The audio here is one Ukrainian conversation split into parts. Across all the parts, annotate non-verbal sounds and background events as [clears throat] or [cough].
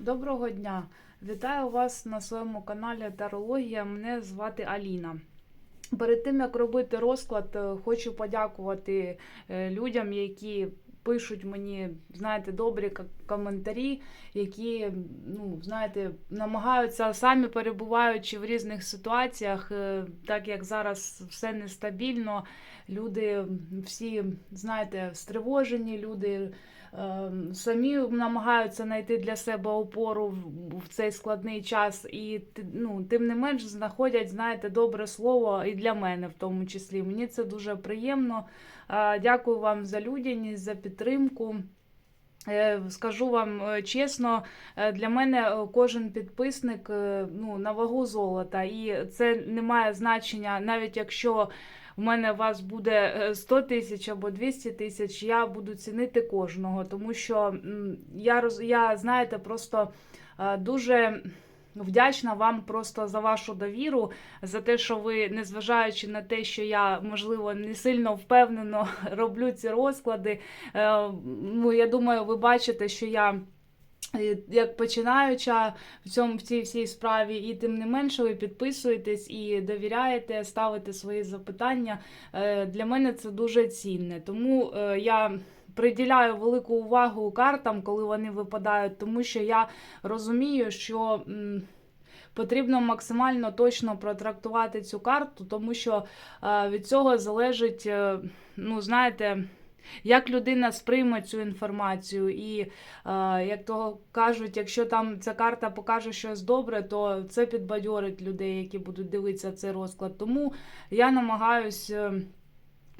Доброго дня! Вітаю вас на своєму каналі Тарологія. Мене звати Аліна. Перед тим як робити розклад, е, хочу подякувати е, людям, які пишуть мені, знаєте, добрі коментарі, які, ну, знаєте, намагаються самі перебуваючи в різних ситуаціях, е, так як зараз все нестабільно, люди всі, знаєте, стривожені, люди самі намагаються знайти для себе опору в, цей складний час, і ну, тим не менш знаходять, знаєте, добре слово і для мене в тому числі. Мені це дуже приємно. Е, Дякую вам за людяність, за підтримку. Е, Скажу вам е, чесно, для мене кожен підписник ну, на вагу золота, і це не має значення, навіть якщо у мене вас буде е, 100 тисяч або 200 тисяч, я буду цінити кожного, тому що я, я знаєте, просто е, дуже. Вдячна вам просто за вашу довіру, за те, що ви, незважаючи на те, що я, можливо, не сильно впевнено [laughs] роблю ці розклади. е, Ну, я думаю, ви бачите, що я. Як починаюча в цьому в цій всій справі, і тим не менше ви підписуєтесь і довіряєте, ставите свої запитання. Е, Для мене це дуже цінне. Тому е, я приділяю велику увагу картам, коли вони випадають, тому що я розумію, що. Потрібно максимально точно протрактувати цю карту, тому що е, від цього залежить, ну знаєте, як людина сприйме цю інформацію. І, е, як то кажуть, якщо там ця карта покаже щось добре, то це підбадьорить людей, які будуть дивитися цей розклад. Тому я намагаюсь. е,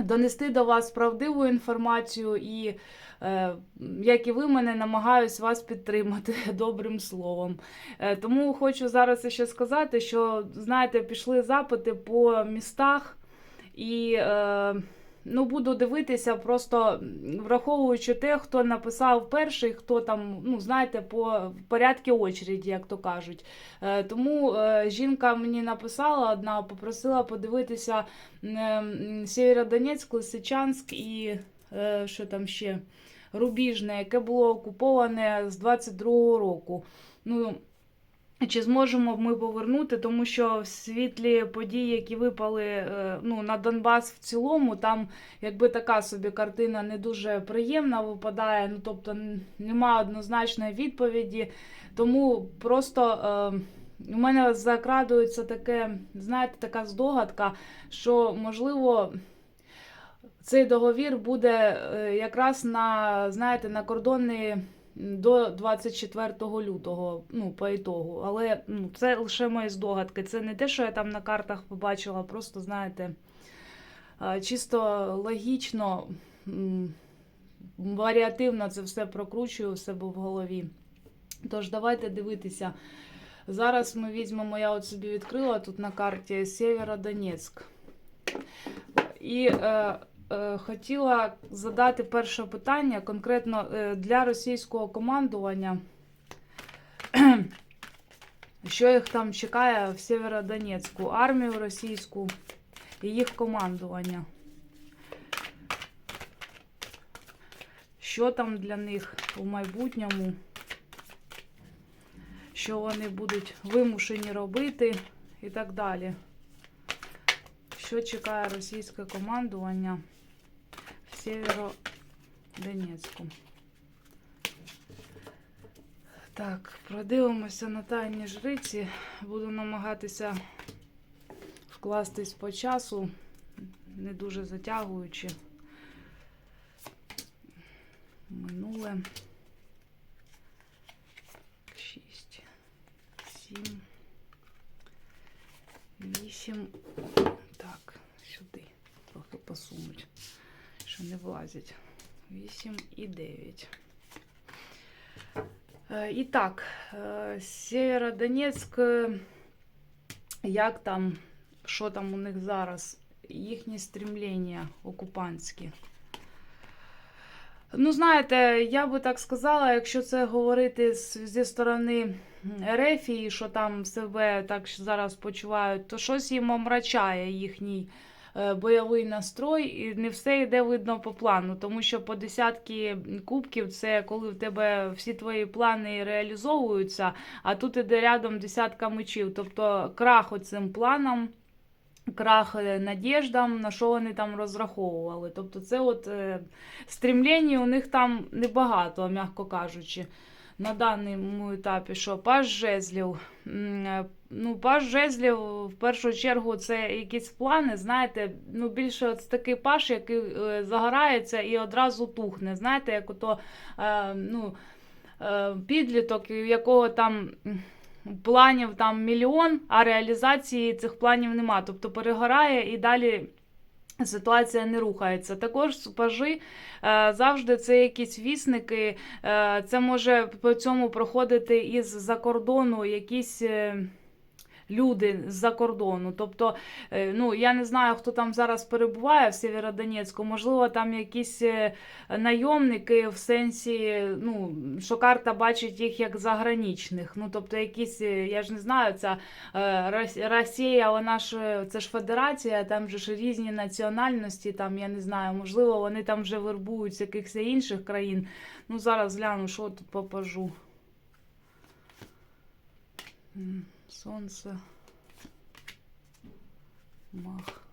Донести до вас правдиву інформацію, і е, як і ви мене намагаюсь вас підтримати [laughs] добрим словом. Е, тому хочу зараз ще сказати, що знаєте, пішли запити по містах, і е, ну, буду дивитися, просто враховуючи те, хто написав перший, хто там, ну знаєте, по порядку очереді, як то кажуть. Е, тому е, жінка мені написала одна, попросила подивитися м, Сєвєродонецьк, Лисичанськ і е, що там ще Рубіжне, яке було окуповане з 22-го року. Ну, чи зможемо ми повернути, тому що в світлі події, які випали е, ну, на Донбас в цілому, там якби така собі картина не дуже приємна випадає. Ну, тобто немає однозначної відповіді. Тому просто е, у мене закрадується таке, знаєте, така здогадка, що можливо. Цей договір буде е, якраз на, знаєте, на кордони до 24 лютого, ну, по ітогу. Але ну, це лише мої здогадки. Це не те, що я там на картах побачила, просто, знаєте, чисто логічно, варіативно це все прокручую у себе в голові. Тож, давайте дивитися. Зараз ми візьмемо, я от собі відкрила тут на карті Сєвєродонецьк. І е, хотіла задати перше питання конкретно е, для російського командування. [clears throat] Що їх там чекає в Сєвєродонецьку? Армію російську і їх командування. Що там для них у майбутньому? Що вони будуть вимушені робити і так далі. Що чекає російське командування Сєвєродонецьку? Так, продивимося на тайні жриці. Буду намагатися вкластись по часу, не дуже затягуючи. Минуле. Шість, сім, вісім. Так, сюди. Трохи посунуть, що не влазять. 8 і 9. Е, І так, е, Сєвєродонецьк, е, як там, що там у них зараз? Їхні стрімління окупантські. Ну, знаєте, я би так сказала, якщо це говорити зі сторони Ерефії, що там себе так зараз почувають, то щось їм омрачає їхній бойовий настрой, і не все йде видно по плану, тому що по десятки кубків це коли в тебе всі твої плани реалізовуються, а тут іде рядом десятка мечів. Тобто крах оцим планам. Крах е, надіждам, на що вони там розраховували. Тобто, це от е, стремління у них там небагато, м'яко кажучи. На даному етапі, що паж жезлів. Ну, паж жезлів в першу чергу це якісь плани, знаєте, ну більше от такий паш, який е, загорається і одразу тухне. Знаєте, як ото е, ну, е, підліток, у якого там. Планів там мільйон, а реалізації цих планів нема. Тобто перегорає і далі Ситуація не рухається. Також пажи е, завжди це якісь вісники. Е, це може по цьому проходити із-за кордону якісь. Люди з-за кордону. Тобто, е, ну я не знаю, хто там зараз перебуває в Сєвєродонецьку. Можливо, там якісь е, найомники в сенсі, ну, що карта бачить їх як заграничних. Ну, тобто, якісь, е, я ж не знаю, ця Росія, вона ж це ж федерація, там же ж різні національності, там я не знаю, можливо, вони там вже вербують з якихось інших країн. Ну, зараз гляну, що тут попажу. М, Сонце. Мах.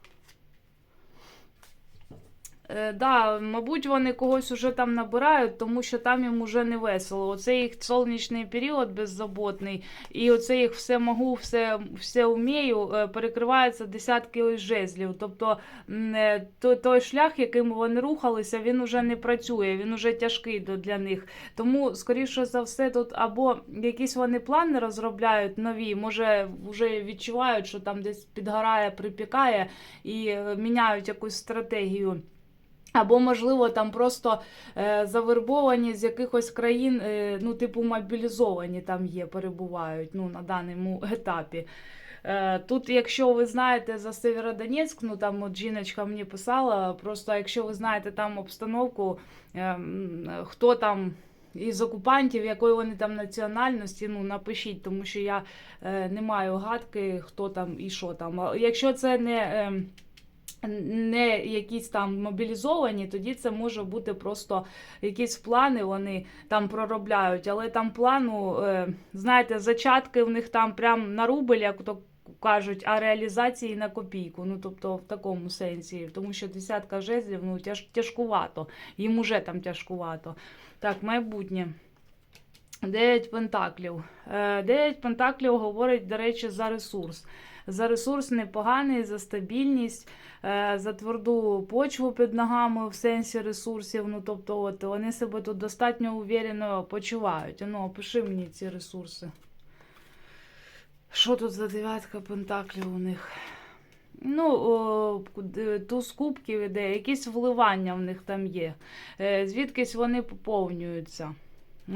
Е, да, мабуть, вони когось уже там набирають, тому що там їм уже не весело. Оце їх сонячний період беззаботний, і оце їх все можу, все, все вмію, е, перекривається десятки жезлів. Тобто е, той шлях, яким вони рухалися, він уже не працює, він уже тяжкий до- для них. Тому, скоріше за все, тут або якісь вони плани розробляють нові, може вже відчувають, що там десь підгорає, припікає, і е, міняють якусь стратегію. Або, можливо, там просто е, завербовані з якихось країн, е, ну, типу, мобілізовані там є, перебувають ну, на даному етапі. Е, Тут, якщо ви знаєте за Северодонецьк, ну там от жіночка мені писала, просто якщо ви знаєте там обстановку, е, хто там із окупантів, якої вони там національності, ну напишіть, тому що я е, не маю гадки, хто там і що там. Якщо це не. Е, не якісь там мобілізовані, тоді це може бути просто якісь плани, вони там проробляють. Але там плану, е, знаєте, зачатки в них там прям на рубль, як то кажуть, а реалізації на копійку. Ну тобто в такому сенсі, тому що десятка жезлів ну тяж, тяжкувато, їм уже там тяжкувато. Так, майбутнє. Дев'ять пентаклів. Е, Дев'ять пентаклів говорить, до речі, за ресурс. За ресурс непоганий, за стабільність, е, за тверду почву під ногами в сенсі ресурсів. Ну, тобто, от вони себе тут достатньо уверено почувають. Ну, опиши мені ці ресурси. Що тут за дев'ятка пентаклів у них? Ну, туз кубків іде, якісь вливання в них там є. Е, Звідкись вони поповнюються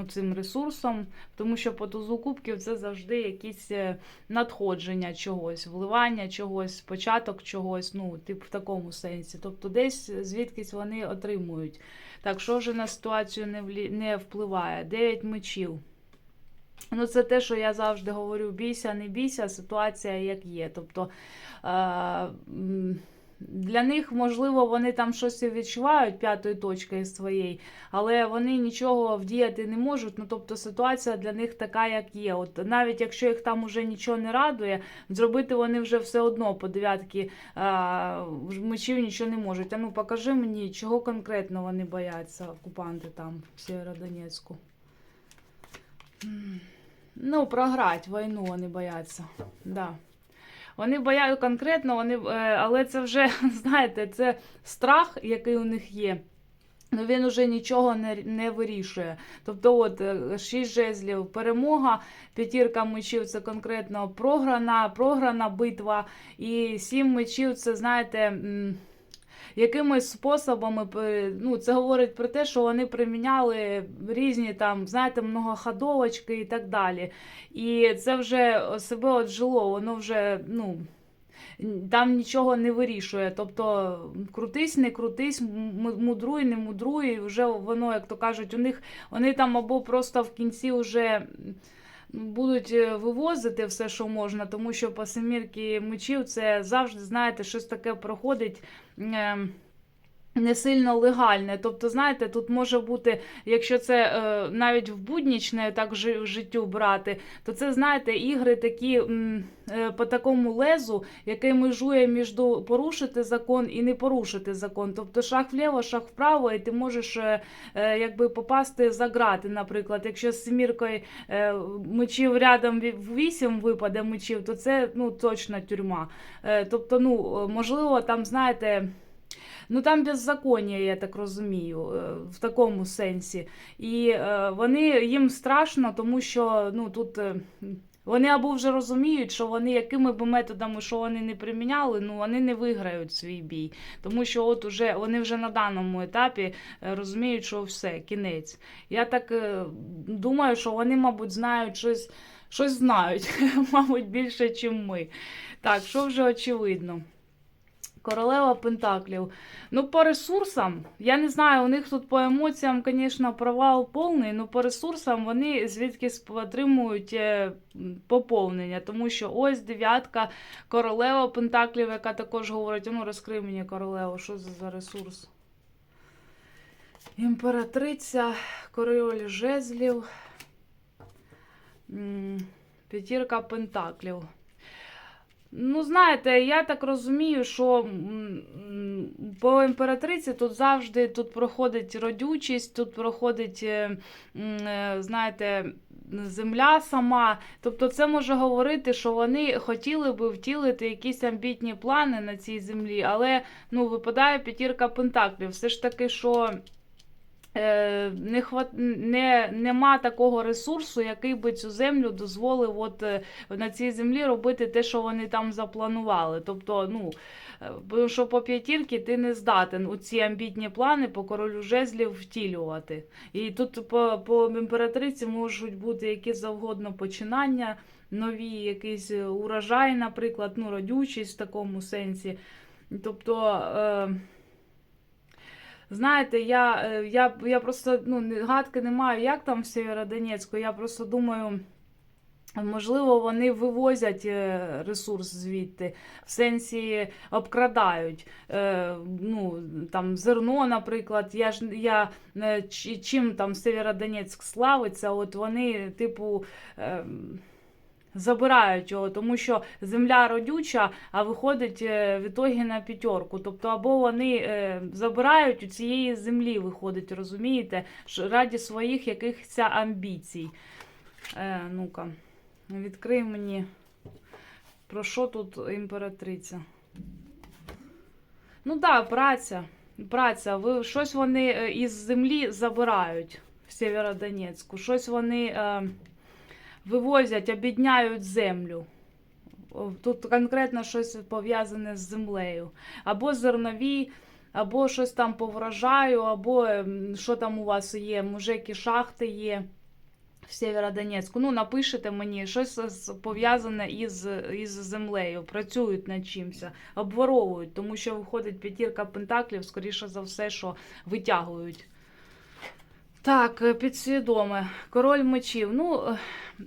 цим ресурсом, тому що по тузу це завжди якісь е, надходження чогось, вливання чогось, початок чогось, ну, типу в такому сенсі. Тобто десь звідкись вони отримують. Так, що вже на ситуацію не, влі... не впливає? Дев'ять мечів. Ну, це те, що я завжди говорю: бійся, не бійся, ситуація як є. Тобто е, для них, можливо, вони там щось відчувають п'ятої точки своєї, але вони нічого вдіяти не можуть. Ну, тобто ситуація для них така, як є. От навіть якщо їх там уже нічого не радує, зробити вони вже все одно по дев'ятки мечів нічого не можуть. А ну покажи мені, чого конкретно вони бояться, окупанти там в Сєвєродонецьку. Ну, програти війну вони бояться. Да. Вони бояться конкретно, вони, е, але це вже, [laughs] знаєте, це страх, який у них є. Ну, він уже нічого не, не вирішує. Тобто, от е, шість жезлів перемога, п'ятірка мечів це конкретно програна, програна битва, і сім мечів це, знаєте. Якимись способами ну, це говорить про те, що вони приміняли різні там, знаєте, многоходовочки і так далі. І це вже себе от жило, воно вже, ну. Там нічого не вирішує. Тобто крутись, не крутись, мудруй, не мудруй. Вже воно, як то кажуть, у них вони там або просто в кінці вже будуть е, вивозити все, що можна, тому що по мечів це завжди, знаєте, щось таке проходить. Не сильно легальне. Тобто, знаєте, тут може бути, якщо це е, навіть в буднічне так в життю брати, то це, знаєте, ігри такі м, е, по такому лезу, яке межує між порушити закон і не порушити закон. Тобто шаг вліво, шаг вправо, і ти можеш е, е, якби попасти за грати, наприклад. Якщо з семіркою е, мечів рядом ві- вісім випаде мечів, то це ну, точно тюрма. Е, тобто, ну, е, можливо, там, знаєте. Ну там беззаконня, я так розумію, е, в такому сенсі. І е, вони їм страшно, тому що ну тут. е, Вони або вже розуміють, що вони якими б методами, що вони не приміняли, ну вони не виграють свій бій. Тому що от уже вони вже на даному етапі розуміють, що все, кінець. Я так думаю, що вони, мабуть, знають щось, щось знають, [laughs] мабуть, більше, ніж ми. Так, що вже очевидно. Королева Пентаклів. Ну, по ресурсам, я не знаю, у них тут по емоціям, звісно, провал повний, але по ресурсам вони звідкись отримують е, поповнення. Тому що ось дев'ятка, королева Пентаклів, яка також говорить: ну розкрий мені королеву, що це за ресурс? Імператриця, король жезлів, п'ятірка Пентаклів. Ну, знаєте, я так розумію, що по імператриці тут завжди тут проходить родючість, тут проходить, е, е, знаєте, земля сама. Тобто це може говорити, що вони хотіли би втілити якісь амбітні плани на цій землі, але ну, випадає п'ятірка пентаклів. Все ж таки, що. Е, Не, хват... не, нема такого ресурсу, який би цю землю дозволив от, е, на цій землі робити те, що вони там запланували. Тобто, ну, е, що по п'ятірки ти не здатен у ці амбітні плани по королю жезлів втілювати. І тут по, по імператриці можуть бути які завгодно починання, нові якийсь урожай, наприклад, ну, родючість в такому сенсі. Тобто. Е... Знаєте, я, е, я, я просто ну, гадки не маю, як там в Сєвєродонецьку. Я просто думаю, можливо, вони вивозять е, ресурс звідти, в сенсі обкрадають. Е, ну, там, зерно, наприклад. Я ж я е, чим там Сєвєродонецьк славиться, от вони, типу. Е, Забирають його, тому що земля родюча, а виходить е, в ітогі на п'ятерку. Тобто, або вони е, забирають у цієї землі, виходить, розумієте, раді своїх якихось амбіцій. Е, ну-ка, відкрий мені, про що тут імператриця? Ну так, да, праця. Праця. Ви, щось вони е, із землі забирають в Сєвєродонецьку, щось вони. Е, вивозять, обідняють землю. Тут конкретно щось пов'язане з землею. Або зернові, або щось там по врожаю, або ем, що там у вас є, може, які шахти є в Сєвєродонецьку. Ну, напишете мені щось пов'язане із, із землею, працюють над чимось, обворовують, тому що виходить п'ятірка пентаклів, скоріше за все, що витягують. Так, е, підсвідоме. Король мечів. Ну,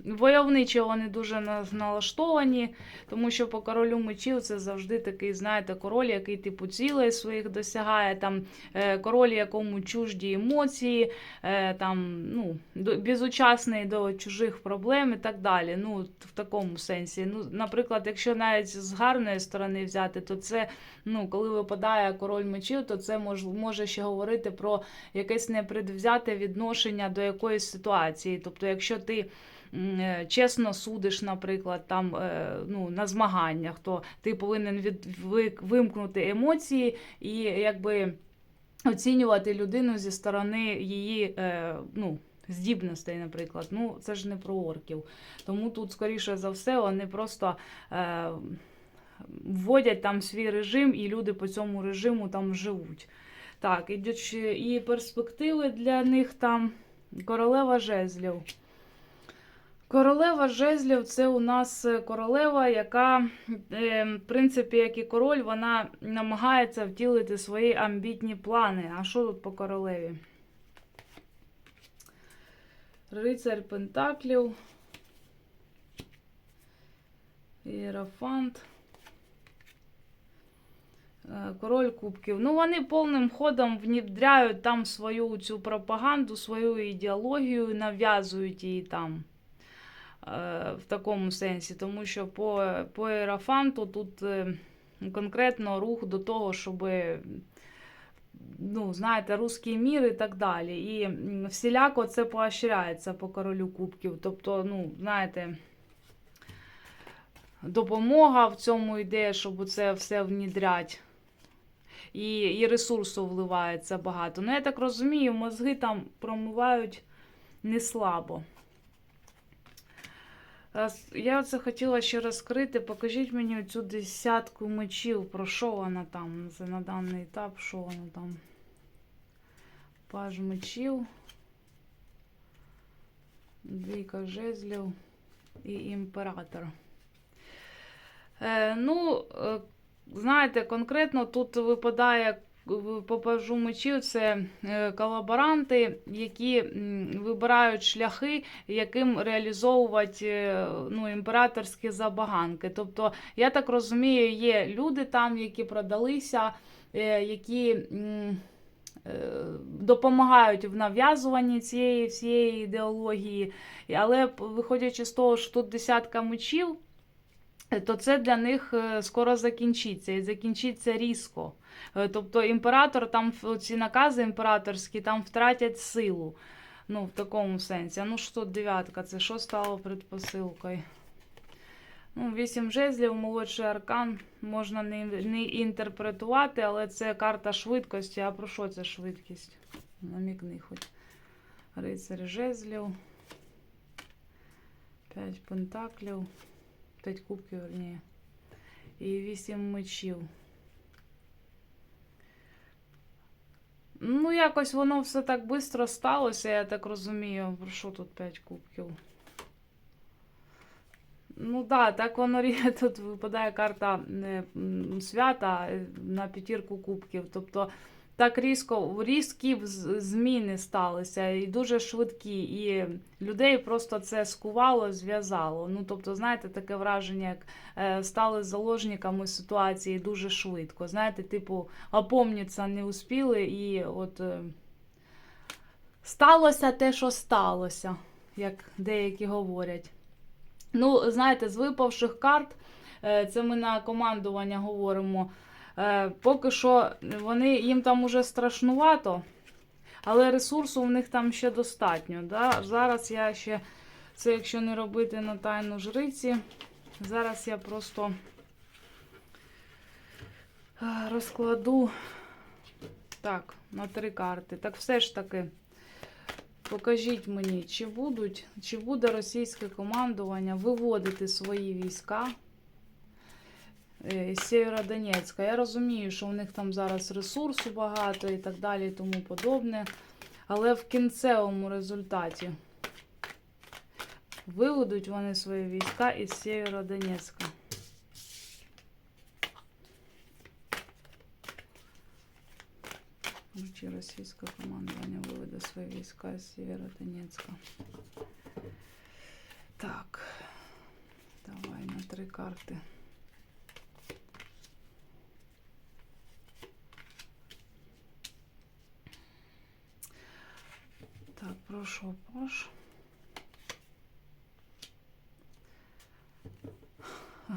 войовничо вони дуже налаштовані, тому що по королю мечів це завжди такий, знаєте, король, який типу цілей своїх досягає, там е, король, якому чужді емоції, е, там, ну, безучасний до чужих проблем і так далі. Ну, в такому сенсі. Ну, наприклад, якщо навіть з гарної сторони взяти, то це, ну, коли випадає король мечів, то це мож, може ще говорити про якесь непредвзяте відношення до якоїсь ситуації. Тобто, якщо ти чесно судиш, наприклад, там е, ну, на змаганнях, то ти повинен від, вимкнути емоції і якби оцінювати людину зі сторони її е, ну, здібностей, наприклад. Ну, це ж не про орків. Тому тут, скоріше за все, вони просто. Е, Вводять там свій режим, і люди по цьому режиму там живуть. Так, ідуть і перспективи для них там. Королева жезлів. Королева жезлів це у нас е, королева, яка, е, в принципі, як і король, вона намагається втілити свої амбітні плани. А що тут по королеві? Рицарь Пентаклів. Іерофант. Е, Король кубків. Ну, вони повним ходом внедряють там свою цю пропаганду, свою ідеологію, нав'язують її там в такому сенсі. Тому що по, по Ерафанту тут е, конкретно рух до того, щоб, ну, знаєте, русський мір і так далі. І всіляко це поощряється по королю кубків. Тобто, ну, знаєте допомога в цьому йде, щоб це все внідрять. І, і ресурсу вливається багато. Ну, я так розумію, мозги там промивають не слабо. Я це хотіла ще розкрити. Покажіть мені цю десятку мечів. Про що вона там? Це на даний етап, що вона там? Паж мечів. Двійка жезлів і імператор. Е, ну, е, знаєте, конкретно тут випадає по пажу мечів це е, колаборанти, які вибирають шляхи, яким реалізовувати е, ну, імператорські забаганки. Тобто, я так розумію, є люди там, які продалися, е, які. Допомагають в нав'язуванні цієї всієї ідеології, але виходячи з того, що тут десятка мечів, то це для них скоро закінчиться і закінчиться різко. Е, Тобто імператор там ці накази імператорські там втратять силу. Ну, в такому сенсі. Ну що тут дев'ятка? Це що стало предпосилкою? Ну, вісім жезлів, молодший аркан можна не, не інтерпретувати, але це карта швидкості. А про що це швидкість? Намікни хоч. Рицарь жезлів. П'ять пентаклів. П'ять кубків, верніше. І вісім мечів. Ну, якось воно все так швидко сталося, я так розумію. Про що тут 5 кубків? Ну да, так воно [laughs] тут випадає карта е, свята е, на п'ятірку кубків. Тобто так різко, різкі зміни сталися і дуже швидкі. І людей просто це скувало, зв'язало. Ну, тобто, знаєте, таке враження, як е, стали заложниками ситуації дуже швидко. Знаєте, типу, опомнитися не успіли, і от е, сталося те, що сталося, як деякі говорять. Ну, знаєте, з випавших карт, е, це ми на командування говоримо. Е, Поки що вони їм там уже страшнувато, але ресурсу в них там ще достатньо. Да? Зараз я ще, це якщо не робити на тайну жриці, зараз я просто е, розкладу так, на три карти. Так все ж таки. Покажіть мені, чи будуть, чи буде російське командування виводити свої війська Сєвєродонецька. Я розумію, що в них там зараз ресурсу багато і так далі, і тому подобне. Але в кінцевому результаті виведуть вони свої війська із Сєвєродонецька. Чи російське командування виведе свої війська з Сєвєродонецька. Так, давай на три карти. Так, прошу.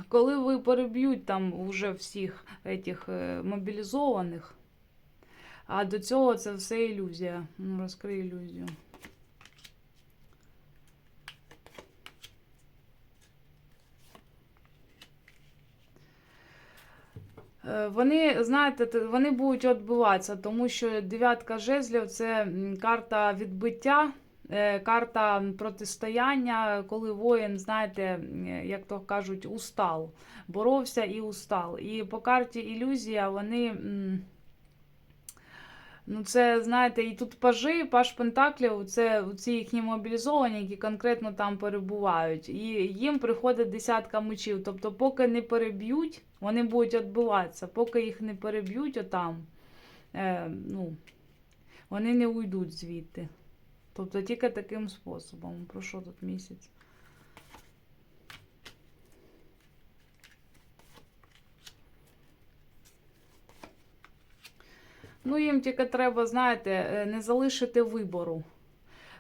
Коли ви переб'ють там уже всіх этих е, мобілізованих, а до цього це все ілюзія. Ну, розкрий ілюзію. Вони, знаєте, вони будуть відбуватися, тому що дев'ятка жезлів це карта відбиття, е, карта протистояння, коли воїн, знаєте, як то кажуть, устал. Боровся і устал. І по карті ілюзія вони. Ну, це, знаєте, і тут пажи, паж Пентаклів, це ці їхні мобілізовані, які конкретно там перебувають. І їм приходить десятка мечів. Тобто, поки не переб'ють, вони будуть відбиватися. Поки їх не переб'ють отам, е, ну, вони не уйдуть звідти. Тобто тільки таким способом. Про що тут місяць? Ну, їм тільки треба, знаєте, е, не залишити вибору,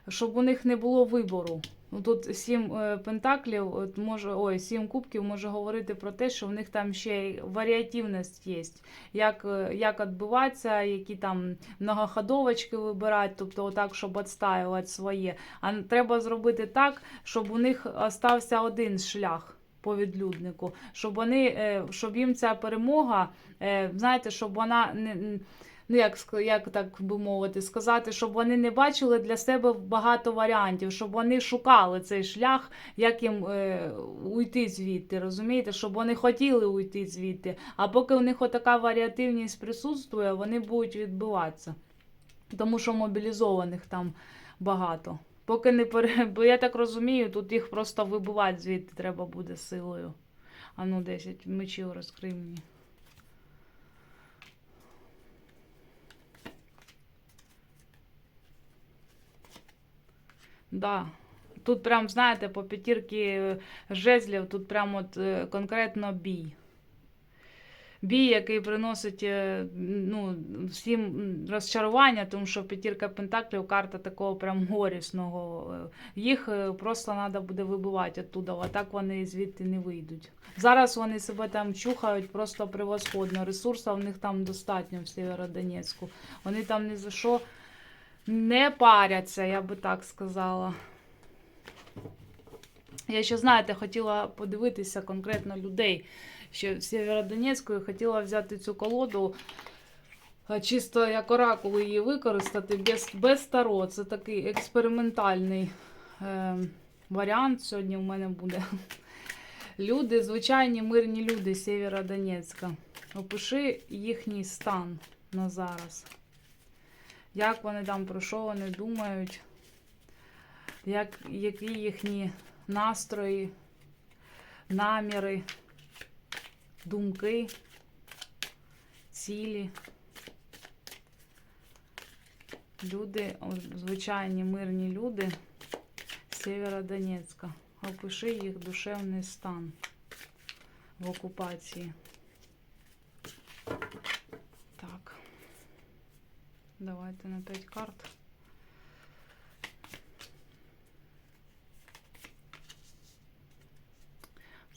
щоб у них не було вибору. Ну, Тут сім е, пентаклів, може, ой, сім кубків може говорити про те, що в них там ще варіативність є. Як, е, як відбиватися, які там многоходовочки вибирати, тобто отак, щоб відстаювати своє. А треба зробити так, щоб у них остався один шлях по відлюднику, щоб вони, щоб їм ця перемога, знаєте, щоб вона не. Ну, як, як так би мовити, сказати, щоб вони не бачили для себе багато варіантів, щоб вони шукали цей шлях, як їм е, уйти звідти, розумієте, щоб вони хотіли уйти звідти. А поки у них отака варіативність присутствує, вони будуть відбиватися. Тому що мобілізованих там багато. Поки не пере... [laughs] Бо я так розумію, тут їх просто вибивати звідти треба буде силою. А ну, 10 мечів розкрий мені. Да. Тут прям, знаєте, по п'ятірки жезлів, тут прям от е, конкретно бій. Бій, який приносить е, ну, всім розчарування, тому що п'ятірка пентаклів карта такого прям горісного. Їх е, просто треба буде вибивати оттуда, а так вони звідти не вийдуть. Зараз вони себе там чухають просто превосходно. Ресурсів в них там достатньо в Сєвєродонецьку. Вони там ні за що не паряться, я би так сказала. Я ще, знаєте, хотіла подивитися конкретно людей ще в Сєвєродонецьку і хотіла взяти цю колоду. Чисто як оракул її використати без, без таро. Це такий експериментальний е, варіант сьогодні в мене буде. Люди, звичайні мирні люди Сєвєродонецька. Опиши їхній стан на зараз. Як вони там, про що вони думають, як, які їхні настрої, наміри, думки, цілі. Люди, звичайні мирні люди з Сєвєродонецька. Опиши їх душевний стан в окупації. Так. Давайте на 5 карт.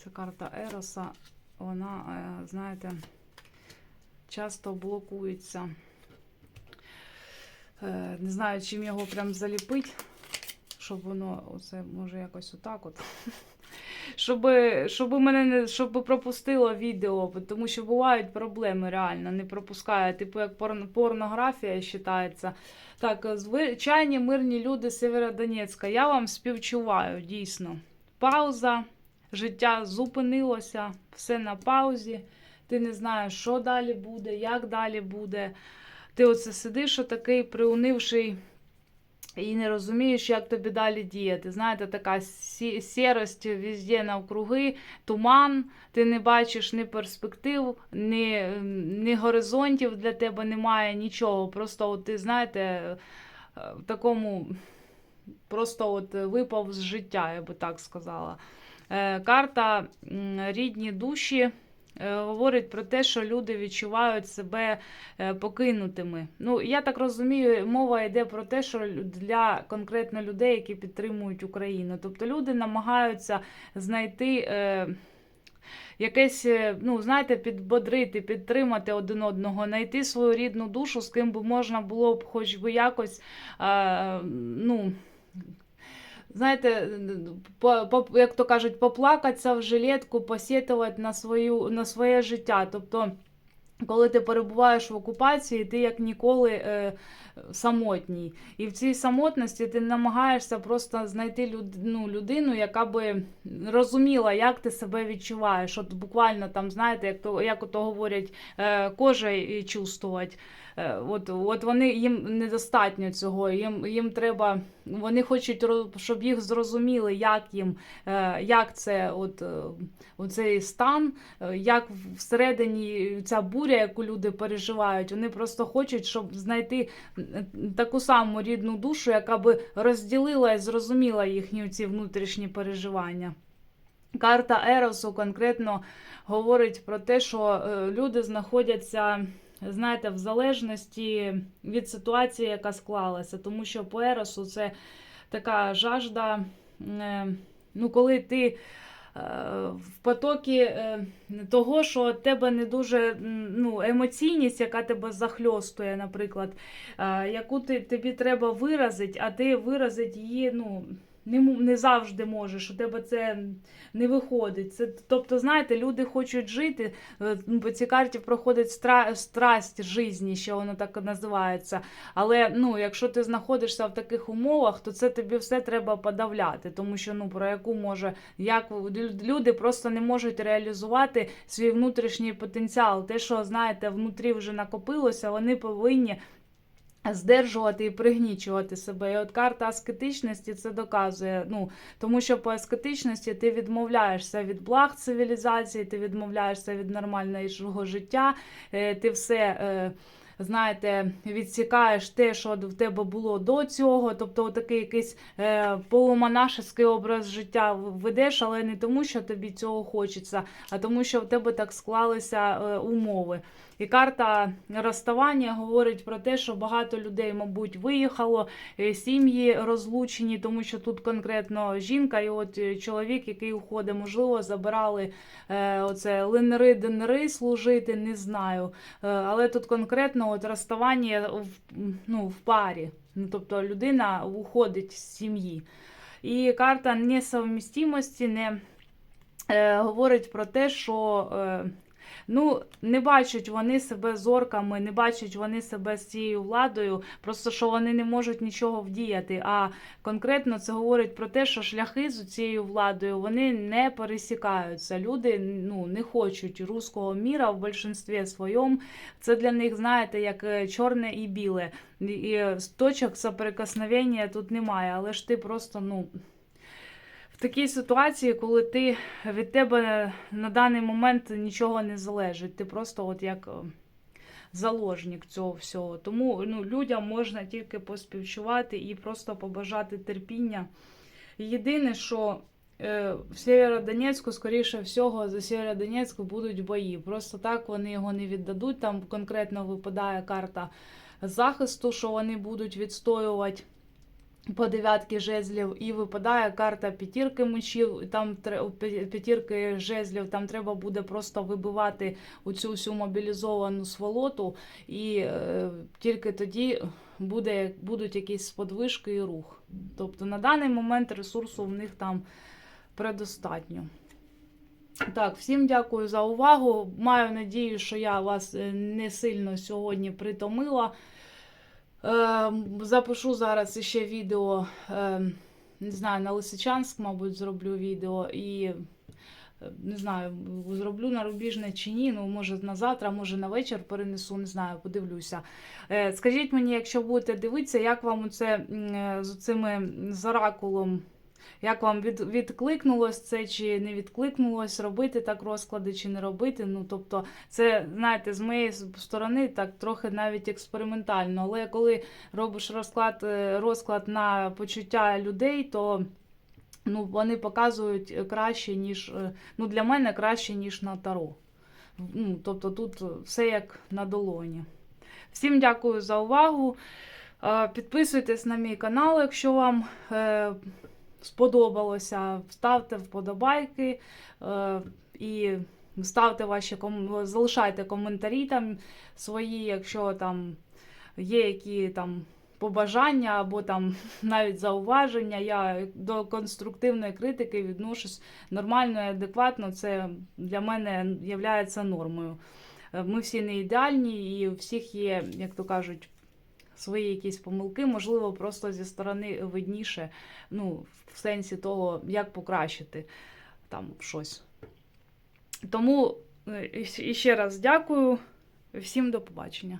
Це карта Ероса. Вона, е, знаєте, часто блокується. Е, Не знаю, чим його прям заліпить, щоб воно оце може якось отак от. Щоб, щоб мене не щоб пропустило відео, тому що бувають проблеми реально, не пропускає. Типу, як порнографія вважається. Так, звичайні мирні люди Северодонецька. Я вам співчуваю, дійсно. Пауза, життя зупинилося, все на паузі. Ти не знаєш, що далі буде, як далі буде. Ти оце сидиш, отакий приунивший і не розумієш, як тобі далі діяти. Знаєте, така сірость везде навкруги, туман, ти не бачиш ні перспектив, ні, ні горизонтів для тебе немає, нічого. Просто от ти, знаєте, е, в такому просто от випав з життя, я би так сказала. Е, Карта рідні душі. Е, Говорить про те, що люди відчувають себе е, покинутими. Ну, я так розумію, мова йде про те, що для конкретно людей, які підтримують Україну. Тобто люди намагаються знайти. Е, Якесь, ну, знаєте, підбодрити, підтримати один одного, знайти свою рідну душу, з ким би можна було б хоч би якось, е, ну, знаєте, по, по, як то кажуть, поплакатися в жилетку, посітувати на, свою, на своє життя. Тобто, коли ти перебуваєш в окупації, ти як ніколи е, самотній. І в цій самотності ти намагаєшся просто знайти люд, ну, людину, яка би розуміла, як ти себе відчуваєш. От буквально там, знаєте, як то як ото говорять, е, кожей чувствувати. Е, От, от вони їм недостатньо цього. Їм, їм треба, вони хочуть, щоб їх зрозуміли, як їм, е, як це от, оцей стан, як всередині ця буря, яку люди переживають. Вони просто хочуть, щоб знайти таку саму рідну душу, яка би розділила і зрозуміла їхні ці внутрішні переживання. Карта Еросу конкретно говорить про те, що е, люди знаходяться знаєте, в залежності від ситуації, яка склалася. Тому що по Еросу це така жажда, е, ну, коли ти в потокі е, того, що тебе не дуже ну, емоційність, яка тебе захльостує, наприклад, е, яку ти, тобі треба виразити, а ти виразить її ну, не, не завжди можеш, у тебе це не виходить. Це, тобто, знаєте, люди хочуть жити, е, ну, по цій карті проходить стра, страсть житті, що воно так називається. Але ну, якщо ти знаходишся в таких умовах, то це тобі все треба подавляти, тому що ну про яку може як лю- люди просто не можуть реалізувати свій внутрішній потенціал. Те, що знаєте, внутрі вже накопилося, вони повинні. Здержувати і пригнічувати себе. І от карта аскетичності це доказує. Ну, тому що по аскетичності ти відмовляєшся від благ цивілізації, ти відмовляєшся від нормального життя, е, ти все. е, Знаєте, відсікаєш те, що в тебе було до цього, тобто такий якийсь е, полумонашеський образ життя ведеш, але не тому, що тобі цього хочеться, а тому, що в тебе так склалися е, умови. І карта розставання говорить про те, що багато людей, мабуть, виїхало, е, сім'ї розлучені, тому що тут конкретно жінка і от е, чоловік, який уходить, можливо, забирали е, оце линери, денери служити, не знаю. Е, але тут конкретно от розставання в, ну, в парі. Ну, тобто людина уходить з сім'ї. І карта несовмістимості не е, говорить про те, що. Е, Ну, не бачать вони себе зорками, не бачать вони себе з цією владою, просто що вони не можуть нічого вдіяти. А конкретно це говорить про те, що шляхи з цією владою вони не пересікаються. Люди ну, не хочуть руського міра в більшинстві своєму. Це для них, знаєте, як е, чорне і біле. І- І точок соприкосновення тут немає, але ж ти просто, ну. В такій ситуації, коли ти від тебе на даний момент нічого не залежить, ти просто от як е, заложник цього всього. Тому ну, людям можна тільки поспівчувати і просто побажати терпіння. Єдине, що е, в Сєвєродонецьку, скоріше всього, за Сєвєродонецьку будуть бої. Просто так вони його не віддадуть. Там конкретно випадає карта захисту, що вони будуть відстоювати по дев'ятки жезлів, і випадає карта п'ятірки мечів. Там п'ятірки жезлів, там треба буде просто вибивати оцю всю мобілізовану сволоту, і е, тільки тоді буде, будуть якісь сподвижки і рух. Тобто на даний момент ресурсу в них там предостатньо. Так, всім дякую за увагу. Маю надію, що я вас е, не сильно сьогодні притомила. Е, запишу зараз ще відео, е, не знаю, на Лисичанськ, мабуть, зроблю відео і е, не знаю, зроблю на рубіжне чи ні. Ну, може на завтра, може на вечір перенесу, не знаю, подивлюся. Е, скажіть мені, якщо будете дивитися, як вам це е, з цими з оракулом. Як вам від, відкликнулось це, чи не відкликнулось, робити так розклади, чи не робити. Ну, тобто, це, знаєте, з моєї сторони так трохи навіть експериментально. Але коли робиш розклад, е, розклад на почуття людей, то ну, вони показують краще, ніж е, ну, для мене краще, ніж на таро. Ну, тобто тут все як на долоні. Всім дякую за увагу. Е, Підписуйтесь на мій канал, якщо вам сподобалося. Ставте вподобайки е, і ставте ваші залишайте коментарі там свої, якщо там є які там побажання або там [laughs] навіть зауваження. Я до конструктивної критики відношусь нормально і адекватно. Це для мене є нормою. Е, Ми всі не ідеальні, і у всіх є, як то кажуть, свої якісь помилки, можливо, просто зі сторони видніше, ну, в сенсі того, як покращити там щось. Тому е, і ще раз дякую. Всім до побачення.